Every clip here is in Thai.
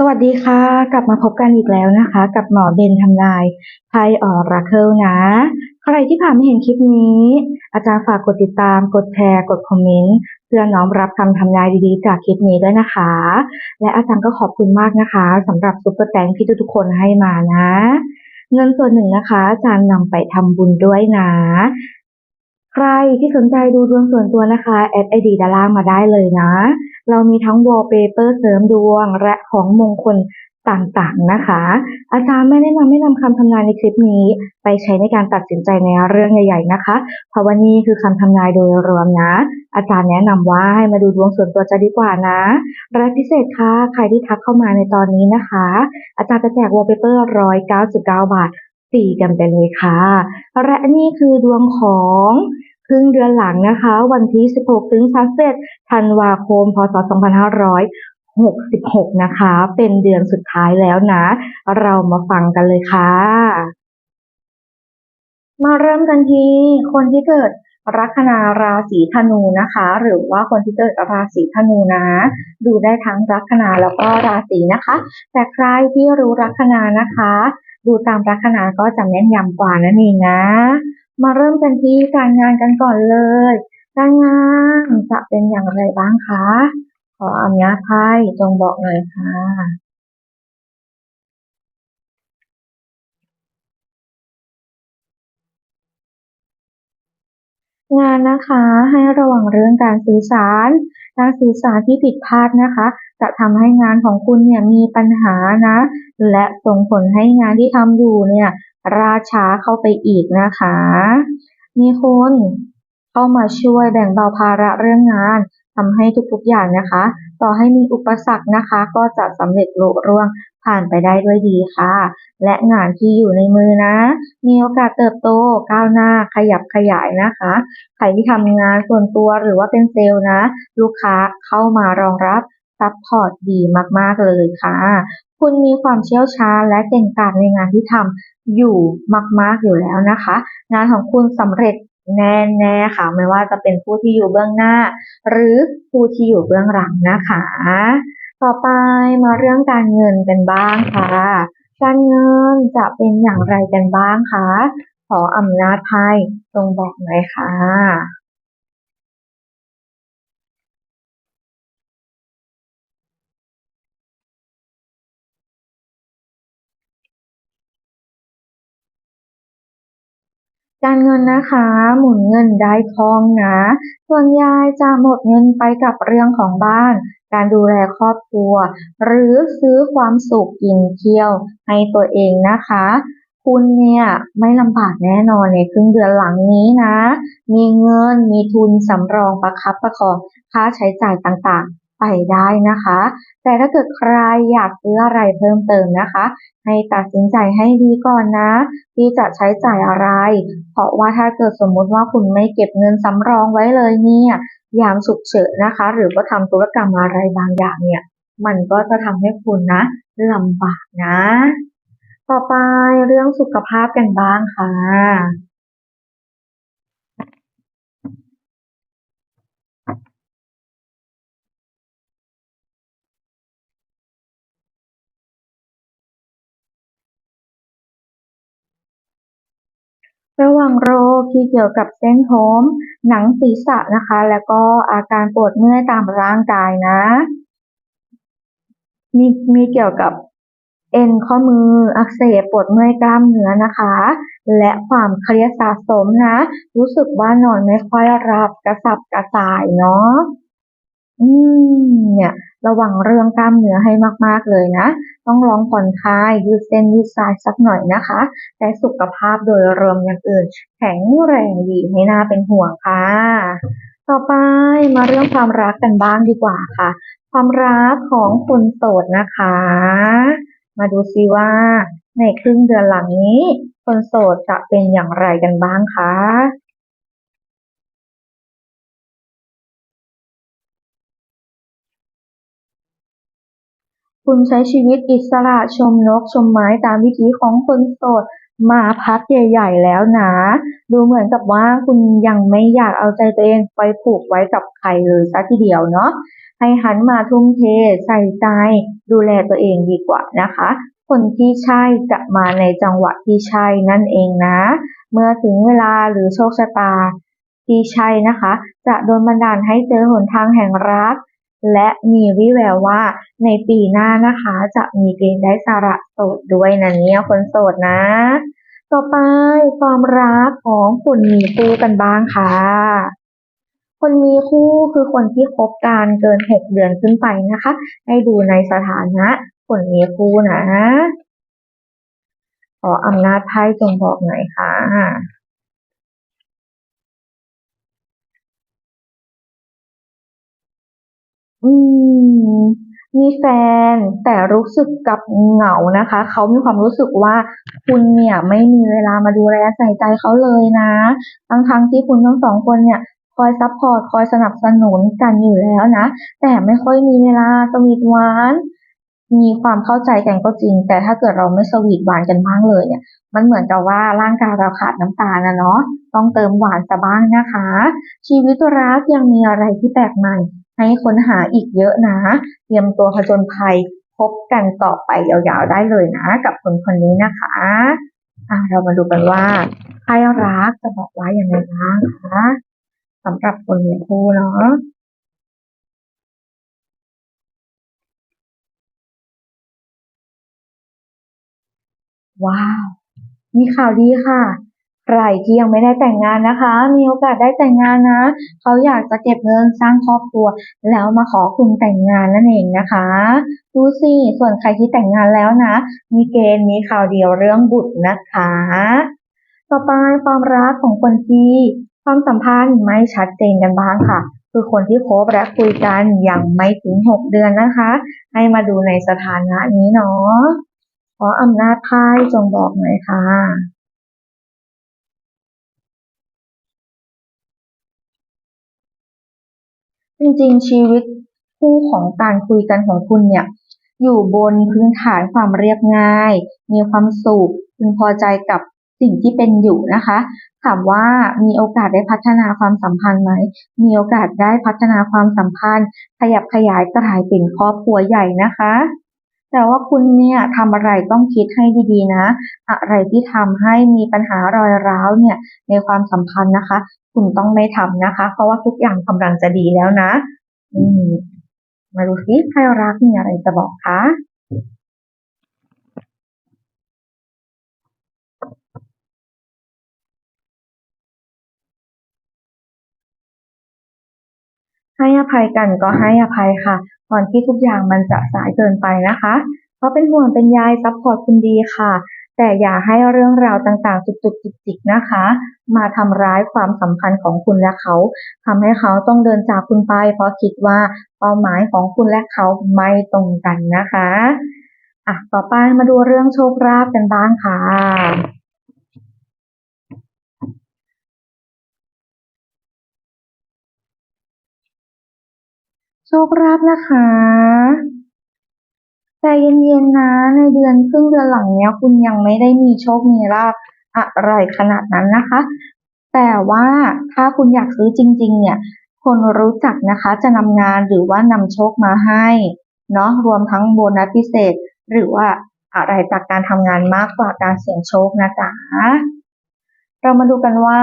สวัสดีค่ะ กลับมาพบกันอีกแล้วนะคะ กับหมอเบนทำนายไพ่ออราเคิลนะ ใครที่ผ่านไม่เห็นคลิปนี้ อาจารย์ฝากกดติดตาม กดแชร์ กดคอมเมนต์เพื่อน้อมรับคำทำนายดีๆ จากคลิปนี้ด้วยนะคะ และอาจารย์ก็ขอบคุณมากนะคะสำหรับซุปเปอร์แตงที่ทุกๆคนให้มานะ เงินส่วนหนึ่งนะคะ อาจารย์นำไปทำบุญด้วยนะใครที่สนใจดูดวงส่วนตัวนะคะแอดไอดีด้านล่างมาได้เลยนะ เรามีทั้งวอลเปเปอร์เสริมดวง และของมงคลต่างๆนะคะ อาจารย์ไม่แนะนำให้นำคำทำนายในคลิปนี้ ไปใช้ในการตัดสินใจในเรื่องใหญ่ ๆ นะคะเพราะว่านี่คือคำทำนายโดยรวมนะ อาจารย์แนะนำว่าให้มาดูดวงส่วนตัวจะดีกว่านะรายพิเศษค่ะใครที่ทักเข้ามาในตอนนี้นะคะ อาจารย์จะแจกวอลเปเปอร์ร้อยเก้าสิบเก้าบาทฟรีกันไปเลยค่ะและนี่คือดวงของ ครึ่งเดือนหลังนะคะ วันที่ 16 ถึง31ธันวาคม พศ 2566 นะคะ เป็นเดือนสุดท้ายแล้วนะ เรามาฟังกันเลยค่ะ มาเริ่มกันที่คนที่เกิดลัคนาราศีธนูนะคะ หรือว่าคนที่เกิดราศีธนูนะ ดูได้ทั้งลัคนาแล้วก็ราศีนะคะ แต่ใครที่รู้ลัคนานะคะ ดูตามลัคนาก็จะแม่นยำกว่านั่นเองนะ มาเริ่มกันที่การงานกันก่อนเลย การงานจะเป็นอย่างไรบ้างคะ ขออนุญาตไพ่จงบอกหน่อยค่ะงานนะคะให้ระวังเรื่องการสื่อสาร การสื่อสารที่ผิดพลาดนะคะ จะทำให้งานของคุณเนี่ยมีปัญหานะ และส่งผลให้งานที่ทำอยู่เนี่ย ราช้าเข้าไปอีกนะคะ มีคนเข้ามาช่วยแบ่งเบาภาระเรื่องงานทำให้ทุกๆอย่างนะคะ ต่อให้มีอุปสรรคนะคะ ก็จะสำเร็จลุร่วงผ่านไปได้ด้วยดีค่ะ และงานที่อยู่ในมือนะ มีโอกาสเติบโตก้าวหน้าขยับขยายนะคะ ใครที่ทำงานส่วนตัวหรือว่าเป็นเซลล์นะ ลูกค้าเข้ามารองรับซัพพอร์ตดีมากๆเลยค่ะ คุณมีความเชี่ยวชาญและเก่งกาจในงานที่ทำอยู่มาก ๆอยู่แล้วนะคะ งานของคุณสำเร็จแน่ๆค่ะ ไม่ว่าจะเป็นผู้ที่อยู่เบื้องหน้า หรือผู้ที่อยู่เบื้องหลังนะคะ ต่อไปมาเรื่องการเงินกันบ้างค่ะ การเงินจะเป็นอย่างไรกันบ้างคะขออำนาจไพ่จงบอกหน่อยค่ะ การเงินนะคะ หมุนเงินได้คล่องนะส่วนยายจะหมดเงินไปกับเรื่องของบ้าน การดูแลครอบครัว หรือซื้อความสุขกินเที่ยวให้ตัวเองนะคะ คุณเนี่ยไม่ลำบากแน่นอนในครึ่งเดือนหลังนี้นะ มีเงินมีทุนสำรองประคับประคองค่าใช้จ่ายต่างๆ ไปได้นะคะ แต่ถ้าเกิดใครอยากซื้ออะไรเพิ่มเติมนะคะ ให้ตัดสินใจให้ดีก่อนนะ ที่จะใช้จ่ายอะไร เพราะว่าถ้าเกิดสมมุติว่าคุณไม่เก็บเงินสำรองไว้เลยเนี่ยยามฉุกเฉินนะคะ หรือว่าทำธุรกรรมอะไรบางอย่างเนี่ย มันก็จะทำให้คุณนะลำบากนะ ต่อไปเรื่องสุขภาพกันบ้างค่ะ ระวังโรคที่เกี่ยวกับเส้นผมหนังศีรษะนะคะ แล้วก็อาการปวดเมื่อยตามร่างกายนะ มีมีเกี่ยวกับเอ็นข้อมืออักเสบปวดเมื่อยกล้ามเนื้อนะคะ และความเครียดสะสมนะ รู้สึกว่านอนไม่ค่อยหลับกระสับกระส่ายเนาะ อืม เนี่ย ระวังเรื่องกล้ามเนื้อให้มากๆเลยนะ ต้องลองผ่อนคลายยืดเส้นยืดสายสักหน่อยนะคะแต่สุขภาพโดยรวมอย่างอื่น แข็งแรงดีไม่น่าเป็นห่วงค่ะ ต่อไปมาเรื่องความรักกันบ้างดีกว่าค่ะ ความรักของคนโสดนะคะ มาดูซิว่า ในครึ่งเดือนหลังนี้ คนโสดจะเป็นอย่างไรกันบ้างคะ คุณใช้ชีวิตอิสระชมนกชมไม้ตามวิถีของคนโสดมาพักใหญ่ๆแล้วนะ ดูเหมือนกับว่าคุณยังไม่อยากเอาใจตัวเองไปผูกไว้กับใครเลยสักทีเดียวเนาะให้หันมาทุ่มเทใส่ใจ ดูแลตัวเองดีกว่านะคะ คนที่ใช่จะมาในจังหวะที่ใช่นั่นเองนะ เมื่อถึงเวลาหรือโชคชะตาที่ใช่นะคะ จะโดนบันดาลให้เจอหนทางแห่งรัก และมีวิแววว่าในปีหน้านะคะ จะมีเกณฑ์ได้สาระโสดด้วยนะเนี่ยคนโสดนะ ต่อไปความรักของคนมีคู่กันบ้างค่ะ คนมีคู่คือคนที่คบกันเกินหกเดือนขึ้นไปนะคะ ให้ดูในสถานะ คนมีคู่นะ ขออำนาจไพ่จงบอกหน่อยค่ะ อืม มีแฟนแต่รู้สึกกับเหงานะคะ เขามีความรู้สึกว่าคุณเนี่ยไม่มีเวลามาดูแลใส่ใจเขาเลยนะทั้งๆที่คุณทั้งสองคนเนี่ย คอยซัพพอร์ตคอยสนับสนุนกันอยู่แล้วนะ แต่ไม่ค่อยมีเวลาสวีทหวาน มีความเข้าใจกันก็จริง แต่ถ้าเกิดเราไม่สวีทหวานกันบ้างเลยเนี่ย มันเหมือนกับว่าร่างกายเราขาดน้ำตาลนะเนาะต้องเติมหวานซะบ้างนะคะ ชีวิตรักยังมีอะไรที่แปลกใหม่ ให้ค้นหาอีกเยอะนะเตรียมตัวผจญภัยพบกันต่อไปยาวๆได้เลยนะ กับคนคนนี้นะคะอะเรามาดูกันว่าไพ่รักจะบอกว่าอย่างไรบ้างคะสำหรับคนมีคู่เนาะ ว้าว มีข่าวดีค่ะ ใครที่ยังไม่ได้แต่งงานนะคะ มีโอกาสได้แต่งงานนะ เขาอยากจะเก็บเงินสร้างครอบครัว แล้วมาขอคุณแต่งงานนั่นเองนะคะ ดูสิ ส่วนใครที่แต่งงานแล้วนะ มีเกณฑ์มีข่าวเดียวเรื่องบุตรนะคะ ต่อไปความรักของคนที่ความสัมพันธ์ไม่ชัดเจนกันบ้างค่ะ คือคนที่คบและคุยกันยังไม่ถึงหกเดือนนะคะ ให้มาดูในสถานะนี้เนาะ ขออำนาจไพ่จงบอกหน่อยค่ะ จริงๆ ชีวิตคู่ของการคุยกันของคุณเนี่ย อยู่บนพื้นฐานความเรียบง่าย มีความสุขพึงพอใจกับสิ่งที่เป็นอยู่นะคะ ถามว่ามีโอกาสได้พัฒนาความสัมพันธ์ไหม มีโอกาสได้พัฒนาความสัมพันธ์ ขยับขยายกลายเป็นครอบครัวใหญ่นะคะ แต่ว่าคุณเนี่ยทำอะไรต้องคิดให้ดีๆนะ อะไรที่ทำให้มีปัญหารอยร้าวเนี่ยในความสัมพันธ์นะคะ คุณต้องไม่ทำนะคะ เพราะว่าทุกอย่างกำลังจะดีแล้วนะ อืม มาดูซิไพ่รักมีอะไรจะบอกคะให้อภัยกันก็ให้อภัยค่ะ ก่อนที่ทุกอย่างมันจะสายเกินไปนะคะเพราะเป็นห่วงเป็นใยซัพพอร์ตคุณดีค่ะ แต่อย่าให้เรื่องราวต่างๆ จุกจิกจิกนะคะ มาทำร้ายความสัมพันธ์ของคุณและเขาทำให้เขาต้องเดินจากคุณไป เพราะคิดว่าเป้าหมายของคุณและเขาไม่ตรงกันนะคะอะต่อไปมาดูเรื่องโชคลาภกันบ้างค่ะ โชคลาภนะคะใจเย็นๆนะ ในเดือนครึ่งเดือนหลังเนี้ย คุณยังไม่ได้มีโชคมีลาภอะไรขนาดนั้นนะคะ แต่ว่าถ้าคุณอยากซื้อจริง ๆ เนี่ย คนรู้จักนะคะจะนำงานหรือว่านำโชคมาให้เนาะรวมทั้งโบนัสพิเศษ หรือว่าอะไรจากการทำงานมากกว่าการเสี่ยงโชคนะจ๊ะเรามาดูกันว่า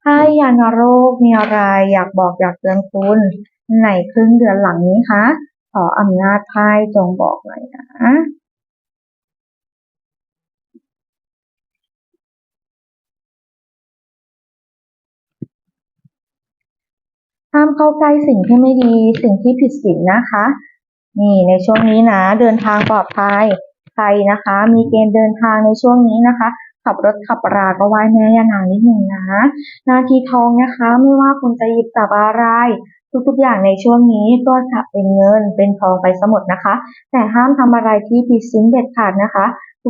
ไพ่ยานโรคมีอะไรอยากบอกอยากเตือนคุณ ในครึ่งเดือนหลังนี้คะขออำนาจไพ่จงบอกหน่อยนะห้ามเข้าใกล้สิ่งที่ไม่ดีสิ่งที่ผิดศีลนะคะ นี่ในช่วงนี้นะ เดินทางปลอดภัยใครนะคะ มีเกณฑ์เดินทางในช่วงนี้นะคะ ขับรถขับราก็ไหว้แม่ยานางนิดหนึ่งนะ นาทีทองนะคะ ไม่ว่าคุณจะหยิบจับอะไร ทุกๆ อย่างในช่วงนี้ก็จะเป็นเงินเป็นทองไปสมดนะคะ แต่ห้ามทำอะไรที่ผิดศีลเด็ดขาดนะคะ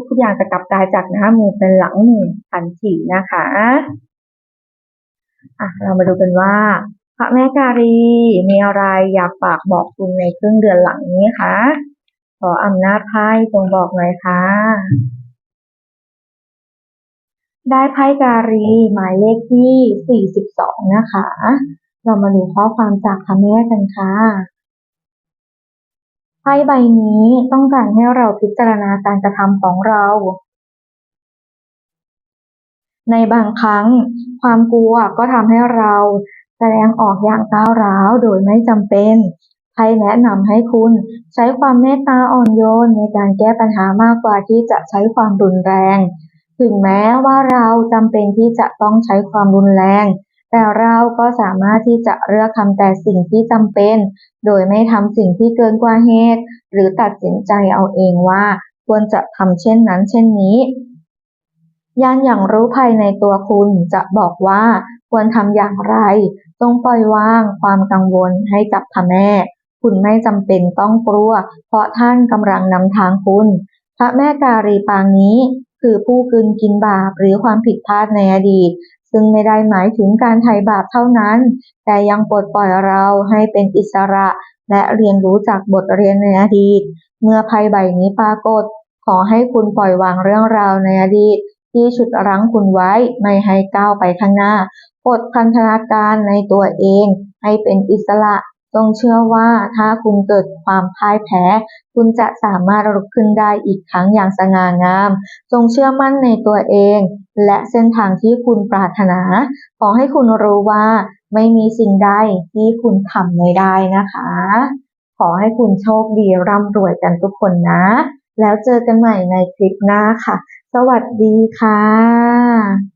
ทุกๆ อย่างจะกลับกลายจากหน้ามือเป็นหลังมือทันทีนะคะอะเรามาดูกันว่าพระแม่การีมีอะไรอยากฝากบอกคุณในครึ่งเดือนหลังนี้คะขออำนาจไพ่จงบอกหน่อยค่ะ ได้ไพ่การีหมายเลขที่ 42 นะคะ เรามาดูข้อความจากพระแม่กันค่ะไพ่ใบนี้ต้องการให้เราพิจารณาการกระทำของเรา ในบางครั้ง ความกลัวก็ทำให้เราแสดงออกอย่างก้าวร้าวโดยไม่จำเป็นไพ่แนะนำให้คุณใช้ความเมตตาอ่อนโยนในการแก้ปัญหามากกว่าที่จะใช้ความรุนแรง ถึงแม้ว่าเราจำเป็นที่จะต้องใช้ความรุนแรง แต่เราก็สามารถที่จะเลือกทำแต่สิ่งที่จำเป็น โดยไม่ทำสิ่งที่เกินกว่าเหตุ หรือตัดสินใจเอาเองว่า ควรจะทำเช่นนั้น เช่นนี้ยานอย่างรู้ภายในตัวคุณจะบอกว่าควรทำอย่างไร จงปล่อยวางความกังวลให้กับพระแม่ คุณไม่จำเป็นต้องกลัว เพราะท่านกำลังนำทางคุณ พระแม่การีปางนี้ คือผู้กลืนกินบาปหรือความผิดพลาดในอดีต ซึ่งไม่ได้หมายถึงการไถ่บาปเท่านั้น แต่ยังปลดปล่อยเราให้เป็นอิสระ และเรียนรู้จากบทเรียนในอดีต เมื่อไพ่ใบนี้ปรากฏ ขอให้คุณปล่อยวางเรื่องราวในอดีต ที่ฉุดรั้งคุณไว้ไม่ให้ก้าวไปข้างหน้าปลดพันธนาการในตัวเอง ให้เป็นอิสระ จงเชื่อว่าถ้าคุณเกิดความพ่ายแพ้ คุณจะสามารถลุกขึ้นได้อีกครั้งอย่างสง่างาม จงเชื่อมั่นในตัวเอง และเส้นทางที่คุณปรารถนา ขอให้คุณรู้ว่าไม่มีสิ่งใดที่คุณทำไม่ได้นะคะ ขอให้คุณโชคดีร่ำรวยกันทุกคนนะ แล้วเจอกันใหม่ในคลิปหน้าค่ะ สวัสดีค่ะ